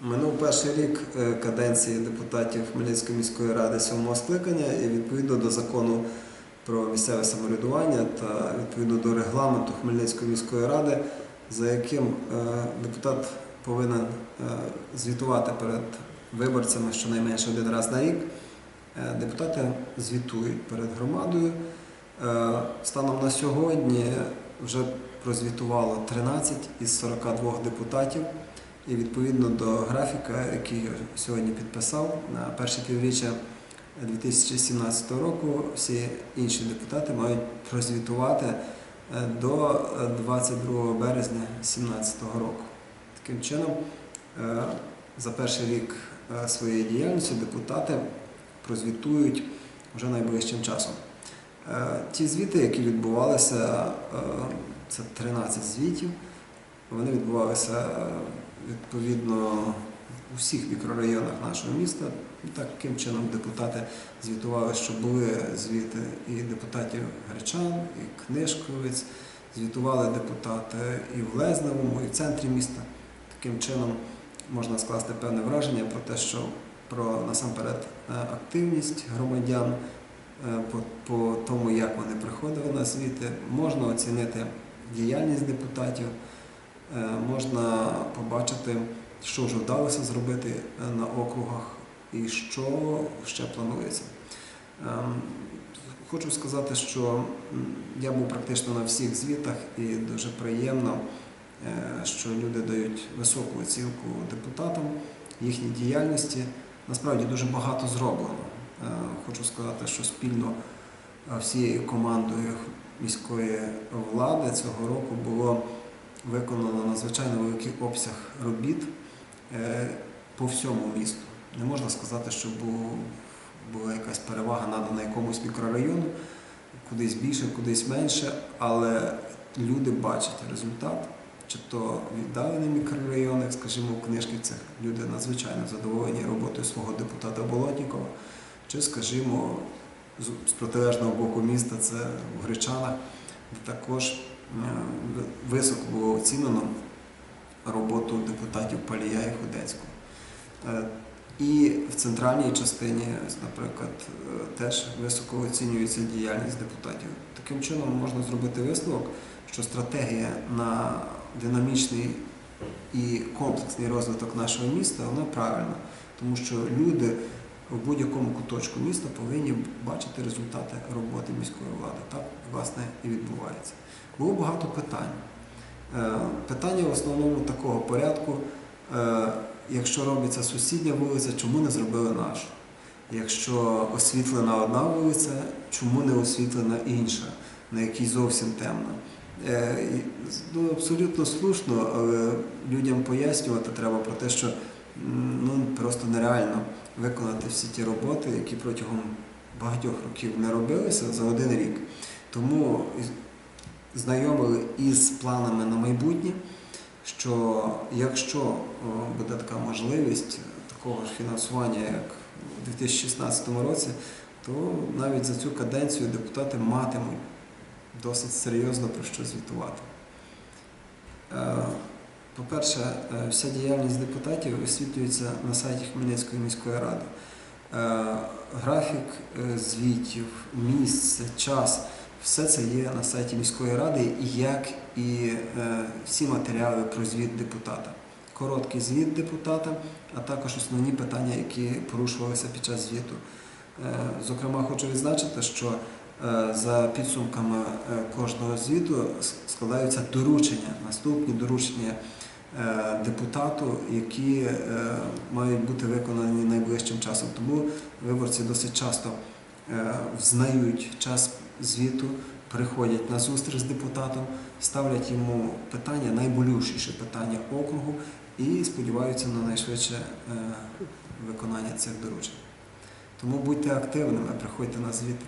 Минув перший рік е, каденції депутатів Хмельницької міської ради сьомого скликання і відповідно до закону про місцеве самоврядування та відповідно до регламенту Хмельницької міської ради, за яким е, депутат повинен е, звітувати перед виборцями щонайменше один раз на рік. Депутати звітують перед громадою. Станом на сьогодні вже прозвітувало 13 із 42 депутатів. І відповідно до графіка, який я сьогодні підписав, на перше півріччя 2017 року всі інші депутати мають прозвітувати е, до 22 березня 2017 року. Таким чином, е, за перший рік е, своєї діяльності депутати прозвітують вже найближчим часом. Е, Ті звіти, які відбувалися, е, це 13 звітів, вони відбувалися е, відповідно у всіх мікрорайонах нашого міста. Таким чином депутати звітували, що були звіти і депутатів Гречан, і Книжковець, звітували депутати і в Лезневому, і в центрі міста. Таким чином можна скласти певне враження про те, що про насамперед е, активність громадян, е, по, по тому, як вони приходили на звіти, можна оцінити діяльність депутатів, можна побачити, що вже вдалося зробити е, на округах і що ще планується. Ем, Хочу сказати, що я був практично на всіх звітах і дуже приємно, е, що люди дають високу оцінку депутатам, їхній діяльності. Насправді дуже багато зроблено. Е, Хочу сказати, що спільно е, всією командою міської влади цього року було виконано надзвичайно великий обсяг робіт е, по всьому місту. Не можна сказати, що була якась перевага надана якомусь мікрорайону, кудись більше, кудись менше, але люди бачать результат, чи то в віддалених мікрорайонах, скажімо, в Книжківцях, люди надзвичайно задоволені роботою свого депутата Болотнікова, чи, скажімо, з- протилежного боку міста, це в Гречанах, також високо було оцінено роботу депутатів Палія і Худецького. Е, І в центральній частині, наприклад, е, теж високо оцінюється діяльність депутатів. Таким чином можна зробити висновок, що стратегія на динамічний і комплексний розвиток нашого міста вона правильна, тому що люди в будь-якому куточку міста повинні бачити результати роботи міської влади. Так, власне, і відбувається. Було багато питань. Е, Питання в основному такого порядку. е, Якщо робиться сусідня вулиця, чому не зробили нашу? Якщо освітлена одна вулиця, чому не освітлена інша, на якій зовсім темна? Е, Ну, абсолютно слушно, але людям пояснювати треба про те, що ну, просто нереально виконати всі ті роботи, які протягом багатьох років не робилися за один рік. Тому знайомили із планами на майбутнє, що якщо буде така можливість такого ж фінансування, як у 2016 році, то навіть за цю каденцію депутати матимуть досить серйозно про що звітувати. По-перше, е, вся діяльність депутатів висвітлюється на сайті Хмельницької міської ради. Е, Графік е, звітів, місце, час все це є на сайті міської ради, як і всі матеріали про звіт депутата. Короткий звіт депутата, а також основні питання, які порушувалися під час звіту. Зокрема, хочу відзначити, що за підсумками е, кожного звіту складаються доручення, наступні доручення е, депутату, які е, мають бути виконані найближчим часом. Тому виборці досить часто е, взнають час звіту, приходять на зустріч з депутатом, ставлять йому питання, найболючіші питання округу і сподіваються на найшвидше е, виконання цих доручень. Тому будьте активними, приходьте на звіти.